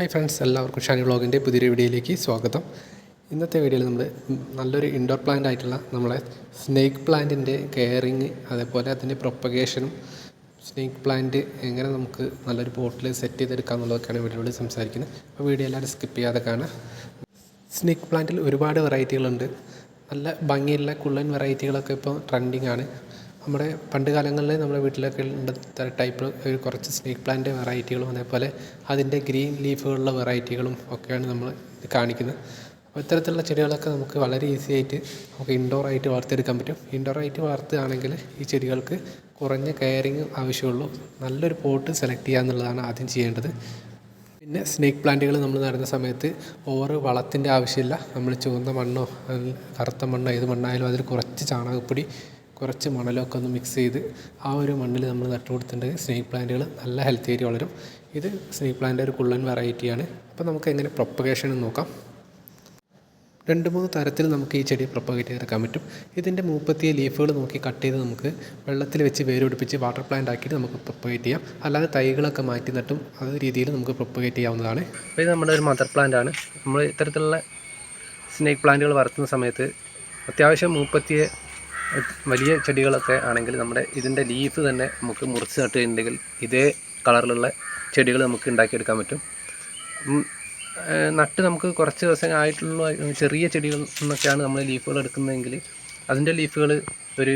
Hi friends എല്ലാവർക്കും ഷാനി വ്ളോഗിന്റെ പുതിയൊരു വീഡിയോയിലേക്ക് സ്വാഗതം. ഇന്നത്തെ വീഡിയോയിൽ നമ്മൾ നല്ലൊരു ഇൻഡോർ പ്ലാന്റ് ആയിട്ടുള്ള നമ്മളെ സ്നേക്ക് പ്ലാന്റിന്റെ കെയറിങ് അതേപോലെ അതിന്റെ പ്രൊപ്പഗേഷനും സ്നേക്ക് പ്ലാന്റ് എങ്ങനെ നമുക്ക് നല്ലൊരു പോട്ടിൽ സെറ്റ് ചെയ്തെടുക്കാം എന്നുള്ളതൊക്കെയാണ് വീഡിയോയിൽ സംസാരിക്കുന്നത്. അപ്പോൾ വീഡിയോ എല്ലാവരും സ്കിപ്പ് ചെയ്യാതെ കാണാം സ്നേക്ക് പ്ലാന്റിൽ ഒരുപാട് വെറൈറ്റികളുണ്ട് നല്ല ഭംഗിയുള്ള കുള്ളൻ വെറൈറ്റികളൊക്കെ ഇപ്പോൾ ട്രെൻഡിങ് ആണ്. നമ്മുടെ പണ്ട് കാലങ്ങളിൽ നമ്മുടെ വീട്ടിലൊക്കെ ഉള്ള ടൈപ്പ് ഒരു കുറച്ച് സ്നേക്ക് പ്ലാന്റ് വെറൈറ്റികളും അതേപോലെ അതിന്റെ ഗ്രീൻ ലീഫുകളുള്ള വെറൈറ്റികളും ഒക്കെയാണ് നമ്മൾ കാണിക്കുന്നത്. അപ്പോൾ ഇത്തരത്തിലുള്ള ചെടികളൊക്കെ നമുക്ക് വളരെ ഈസി ആയിട്ട് നമുക്ക് ഇൻഡോർ ആയിട്ട് വളർത്തിയെടുക്കാൻ പറ്റും. ഇൻഡോർ ആയിട്ട് വളർത്തുകയാണെങ്കിൽ ഈ ചെടികൾക്ക് കുറഞ്ഞ കെയറിങ് ആവശ്യമുള്ളൂ. നല്ലൊരു പോട്ട് സെലക്ട് ചെയ്യുക എന്നുള്ളതാണ് ആദ്യം ചെയ്യേണ്ടത്. പിന്നെ സ്നേക്ക് പ്ലാന്റുകൾ നമ്മൾ നടുന്ന സമയത്ത് ഓവർ വളത്തിന്റെ ആവശ്യമില്ല. നമ്മൾ ചുവന്ന മണ്ണോ കറുത്ത മണ്ണോ ഏത് മണ്ണായാലും അതിൽ കുറച്ച് ചാണകപ്പൊടി കുറച്ച് മണലൊക്കെ ഒന്ന് മിക്സ് ചെയ്ത് ആ ഒരു മണ്ണിൽ നമ്മൾ നട്ടു കൊടുത്തിട്ടുണ്ടെങ്കിൽ സ്നേക്ക് പ്ലാന്റുകൾ നല്ല ഹെൽത്തി ആയിട്ട് വളരും. ഇത് സ്നേക്ക് പ്ലാന്റ് ഒരു കുള്ളൻ വെറൈറ്റിയാണ് അപ്പോൾ നമുക്ക് എങ്ങനെ പ്രൊപ്പഗേഷൻ നോക്കാം. രണ്ട് മൂന്ന് തരത്തിൽ നമുക്ക് ഈ ചെടി പ്രൊപ്പഗേറ്റ് ചെയ്തെടുക്കാൻ പറ്റും. ഇതിന്റെ മൂപ്പത്തിയ ലീഫുകൾ നോക്കി കട്ട് ചെയ്ത് നമുക്ക് വെള്ളത്തിൽ വെച്ച് വേരൊടിപ്പിച്ച് വാട്ടർ പ്ലാന്റ് ആക്കിയിട്ട് നമുക്ക് പ്രൊപ്പഗേറ്റ് ചെയ്യാം. അല്ലാതെ തൈകളൊക്കെ മാറ്റി നട്ടും അത് രീതിയിൽ നമുക്ക് പ്രൊപ്പഗേറ്റ് ചെയ്യാവുന്നതാണ്. അപ്പോൾ ഇത് നമ്മുടെ ഒരു മദർ പ്ലാന്റ് ആണ്. നമ്മൾ ഇത്തരത്തിലുള്ള സ്നേക്ക് പ്ലാന്റുകൾ വളർത്തുന്ന സമയത്ത് അത്യാവശ്യം മൂപ്പത്തിയ വലിയ ചെടികളൊക്കെ ആണെങ്കിൽ നമ്മുടെ ഇതിന്റെ ലീഫ് തന്നെ നമുക്ക് മുറിച്ച് നട്ടിട്ടുണ്ടെങ്കിൽ ഇതേ കളറിലുള്ള ചെടികൾ നമുക്ക് ഉണ്ടാക്കിയെടുക്കാൻ പറ്റും. നട്ട് നമുക്ക് കുറച്ച് ദിവസം ആയിട്ടുള്ള ചെറിയ ചെടികൾ എന്നൊക്കെയാണ് നമ്മൾ ലീഫുകൾ എടുക്കുന്നതെങ്കിൽ അതിന്റെ ലീഫുകൾ ഒരു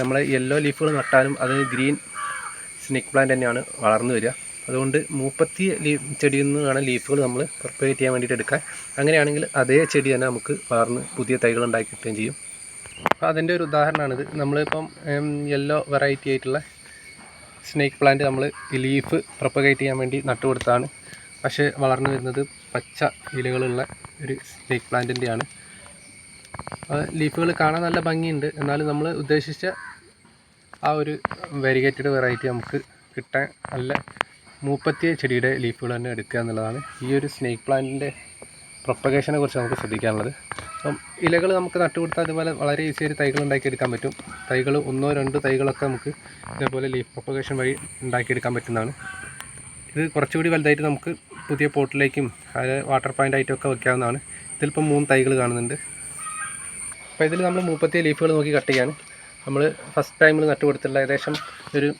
നമ്മളെ യെല്ലോ ലീഫുകൾ നട്ടാലും അത് ഗ്രീൻ സ്നേക്ക് പ്ലാന്റ് തന്നെയാണ് വളർന്നു വരിക. അതുകൊണ്ട് മൂപ്പത്തി ലീ ചെടിയിൽ നിന്ന് വേണം ലീഫുകൾ നമ്മൾ പ്രൊപ്പഗേറ്റ് ചെയ്യാൻ വേണ്ടിയിട്ട് എടുക്കാൻ. അങ്ങനെയാണെങ്കിൽ അതേ ചെടി തന്നെ നമുക്ക് വളർന്ന് പുതിയ തൈകൾ ഉണ്ടാക്കി കിട്ടുകയും ചെയ്യും. അപ്പോൾ അതിന്റെ ഒരു ഉദാഹരണമാണിത് നമ്മളിപ്പം യെല്ലോ വെറൈറ്റി ആയിട്ടുള്ള സ്നേക്ക് പ്ലാന്റ് നമ്മൾ ലീഫ് പ്രൊപ്പഗേറ്റ് ചെയ്യാൻ വേണ്ടി നട്ടു കൊടുത്താണ് പക്ഷേ വളർന്നു വരുന്നത് പച്ച ഇലകളുള്ള ഒരു സ്നേക്ക് പ്ലാന്റിന്റെയാണ് ലീഫുകൾ കാണാൻ നല്ല ഭംഗിയുണ്ട്. എന്നാലും നമ്മൾ ഉദ്ദേശിച്ച ആ ഒരു വെരിഗേറ്റഡ് വെറൈറ്റി നമുക്ക് കിട്ടാൻ നല്ല മൂപ്പത്തിയ ചെടിയുടെ ലീഫുകൾ തന്നെ എടുക്കുക എന്നുള്ളതാണ് ഈ ഒരു സ്നേക്ക് പ്ലാന്റിന്റെ പ്രൊപ്പഗേഷനെ കുറിച്ച് നമുക്ക് ശ്രദ്ധിക്കാനുള്ളത്. അപ്പം ഇലകൾ നമുക്ക് നട്ടുകൊടുത്താൽ അതുപോലെ വളരെ ഈസി ആയിട്ട് തൈകൾ ഉണ്ടാക്കിയെടുക്കാൻ പറ്റും. തൈകൾ ഒന്നോ രണ്ടോ തൈകളൊക്കെ നമുക്ക് ഇതേപോലെ ലീഫ് പ്രൊപ്പഗേഷൻ വഴി ഉണ്ടാക്കിയെടുക്കാൻ പറ്റുന്നതാണ്. ഇത് കുറച്ചുകൂടി വലുതായിട്ട് നമുക്ക് പുതിയ പോട്ടിലേക്കും അതായത് വാട്ടർ പ്ലാന്റ് ആയിട്ടൊക്കെ വെക്കാവുന്നതാണ്. ഇതിലിപ്പം മൂന്ന് തൈകൾ കാണുന്നുണ്ട്. അപ്പോൾ ഇതിൽ നമ്മൾ മുപ്പത്തിയ ലീഫുകൾ നോക്കി കട്ട് ചെയ്യാണ്. നമ്മൾ ഫസ്റ്റ് ടൈമിൽ നട്ടു കൊടുത്തിട്ടുള്ള ഏകദേശം ഒരു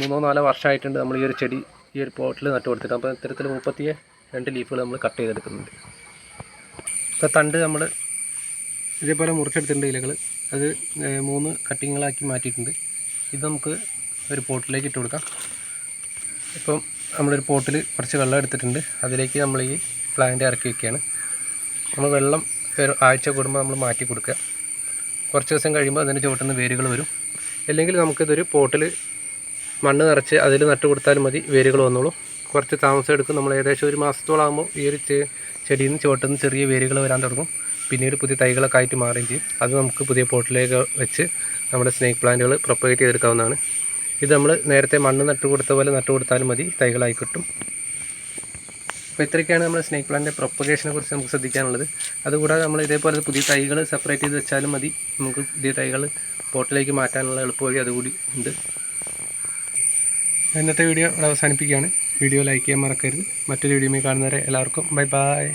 മൂന്നോ നാലോ വർഷമായിട്ടുണ്ട് നമ്മൾ ഈ ഒരു ചെടി ഈ ഒരു പോട്ടിൽ നട്ടു കൊടുത്തിട്ട്. അപ്പോൾ ഇത്തരത്തിൽ മുപ്പത്തിയ രണ്ട് ലീഫുകൾ നമ്മൾ കട്ട് ചെയ്തെടുക്കുന്നുണ്ട്. ഇപ്പോൾ തണ്ട് നമ്മൾ ഇതേപോലെ മുറിച്ചെടുത്തിട്ടുണ്ട് ഇലകൾ അത് മൂന്ന് കട്ടിങ്ങുകളാക്കി മാറ്റിയിട്ടുണ്ട്. ഇത് നമുക്ക് ഒരു പോട്ടിലേക്ക് ഇട്ട് കൊടുക്കാം. ഇപ്പം നമ്മളൊരു പോട്ടിൽ കുറച്ച് വെള്ളം എടുത്തിട്ടുണ്ട്. അതിലേക്ക് നമ്മൾ ഈ പ്ലാന്റ് ഇറക്കി വയ്ക്കുകയാണ് നമ്മൾ വെള്ളം ആഴ്ച കൂടുമ്പോൾ നമ്മൾ മാറ്റി കൊടുക്കുക. കുറച്ച് ദിവസം കഴിയുമ്പോൾ അതിന്റെ ചുവട്ടിൽ നിന്ന് വേരുകൾ വരും. അല്ലെങ്കിൽ നമുക്കിതൊരു പോട്ടിൽ മണ്ണ് നിറച്ച് അതിൽ നട്ട് കൊടുത്താലും മതി വേരുകൾ വന്നോളൂ. കുറച്ച് താമസം എടുക്കും. നമ്മൾ ഏകദേശം ഒരു മാസത്തോളാകുമ്പോൾ ഈ ഒരു ചെടിയിൽ നിന്ന് ചുവട്ടിൽ നിന്ന് ചെറിയ വേരുകൾ വരാൻ തുടങ്ങും. പിന്നീട് പുതിയ തൈകളൊക്കെ ആയിട്ട് മാറുകയും ചെയ്യും. അത് നമുക്ക് പുതിയ പോട്ടിലേക്ക് വെച്ച് നമ്മുടെ സ്നേക്ക് പ്ലാന്റുകൾ പ്രൊപ്പഗേറ്റ് ചെയ്തെടുക്കാവുന്നതാണ്. ഇത് നമ്മൾ നേരത്തെ മണ്ണ് നട്ടു കൊടുത്ത പോലെ നട്ടു കൊടുത്താലും മതി തൈകളായി കിട്ടും. അപ്പോൾ ഇത്രയൊക്കെയാണ് നമ്മുടെ സ്നേക്ക് പ്ലാന്റിന്റെ പ്രൊപ്പഗേഷനെ കുറിച്ച് നമുക്ക് ശ്രദ്ധിക്കാനുള്ളത്. അതുകൂടാതെ നമ്മൾ ഇതേപോലെ പുതിയ തൈകൾ സെപ്പറേറ്റ് ചെയ്ത് വെച്ചാലും മതി. നമുക്ക് പുതിയ തൈകൾ പോട്ടിലേക്ക് മാറ്റാനുള്ള എളുപ്പവഴി അതുകൂടി ഉണ്ട്. ഇന്നത്തെ വീഡിയോ ഇവിടെ അവസാനിപ്പിക്കുകയാണ്. വീഡിയോ ലൈക്ക് ചെയ്യാൻ മറക്കരുത്. മറ്റൊരു വീഡിയോ കാണുന്നവരെ എല്ലാവർക്കും ബൈ ബൈ.